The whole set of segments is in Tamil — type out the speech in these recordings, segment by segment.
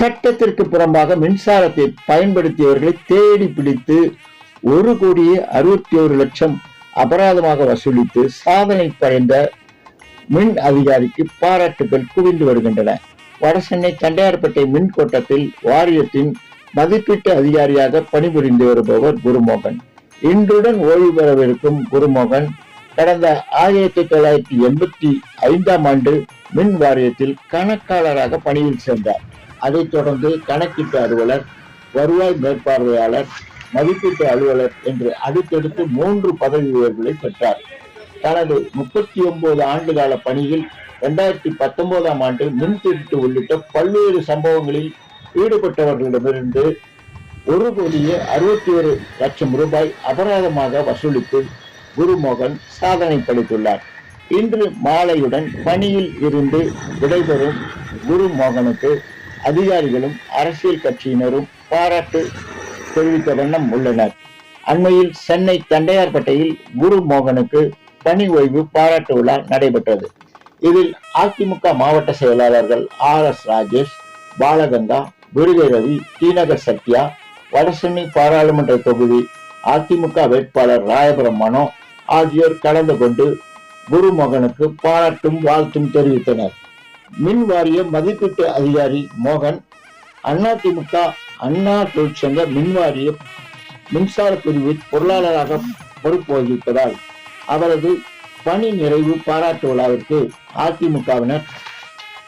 சட்டத்திற்கு புறம்பாக மின்சாரத்தை பயன்படுத்தியவர்களை தேடி பிடித்து ஒரு கோடியே அறுபத்தி ஒரு லட்சம் அபராதமாக வசூலித்து சாதனை படைந்த மின் அதிகாரிக்கு பாராட்டுகள் குவிந்து வருகின்றன. வடசென்னை தண்டையார்பேட்டை மின் கோட்டத்தில் வாரியத்தின் மதிப்பீட்டு அதிகாரியாக பணிபுரிந்து வருபவர் குருமோகன். இன்றுடன் ஓய்வு பெறவிருக்கும் குருமோகன் கடந்த ஆயிரத்தி தொள்ளாயிரத்தி எண்பத்தி ஐந்தாம் ஆண்டு மின் வாரியத்தில் கணக்காளராக பணியில் சேர்ந்தார். அதைத் தொடர்ந்து கணக்கீட்டு அலுவலர் வருவாய் மேற்பார்வையாளர் மதிப்பீட்டு அலுவலர் என்று அடுத்தடுத்து மூன்று பதவி உயர்வுகளை பெற்றார். தனது முப்பத்தி ஒன்பது ஆண்டு கால பணியில் இரண்டாயிரத்தி பத்தொன்பதாம் ஆண்டு மின் திருட்டு உள்ளிட்ட பல்வேறு சம்பவங்களில் ஈடுபட்டவர்களிடமிருந்து ஒரு கோடியே அறுபத்தி ஒரு லட்சம் ரூபாய் அபராதமாக வசூலித்து குருமோகன் சாதனை படைத்துள்ளார். இன்று மாலையுடன் பணியில் இருந்து விடைபெறும் குருமோகனுக்கு அதிகாரிகளும் அரசியல் கட்சியினரும் பாராட்டு தெரிவித்த வண்ணம் உள்ளனர். அண்மையில் சென்னை தண்டையார்பட்டையில் குரு மோகனுக்கு பணி ஓய்வு பாராட்டு விழா நடைபெற்றது. இதில் அதிமுக மாவட்ட செயலாளர்கள் ஆர் எஸ் ராஜேஷ் பாலகங்கா விருதை ரவி டிநகர் சத்யா வடசென்னை பாராளுமன்ற தொகுதி அதிமுக வேட்பாளர் ராயபுரம் மனோ ஆகியோர் கலந்து கொண்டு குருமோகனுக்கு பாராட்டும் வாழ்த்தும் தெரிவித்தனர். மின் வாரிய மதிப்பீட்டு அதிகாரி மோகன் அதிமுக அண்ணா தொழிற்சங்க மின்வாரிய மின்சார பிரிவு பொருளாளராக பொறுப்பு வகிப்பதால் அவரது பணி நிறைவு பாராட்டு விழாவிற்கு அதிமுகவினர்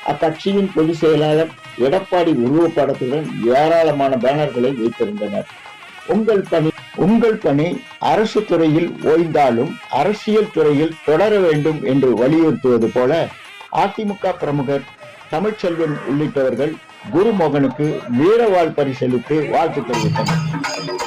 அக்கட்சியின் பொதுச் செயலாளர் எடப்பாடி உருவப்படத்துடன் ஏராளமான பேனர்களை வைத்திருந்தனர். உங்கள் பணி உங்கள் பணி அரசு துறையில் ஓய்ந்தாலும் அரசியல் துறையில் தொடர வேண்டும் என்று வலியுறுத்துவது போல அதிமுக பிரமுகர் தமிழ்ச்செல்வன் உள்ளிட்டவர்கள் குருமோகனுக்கு வீரவாழ் பரிசளித்து வாழ்த்து தெரிவித்தனர்.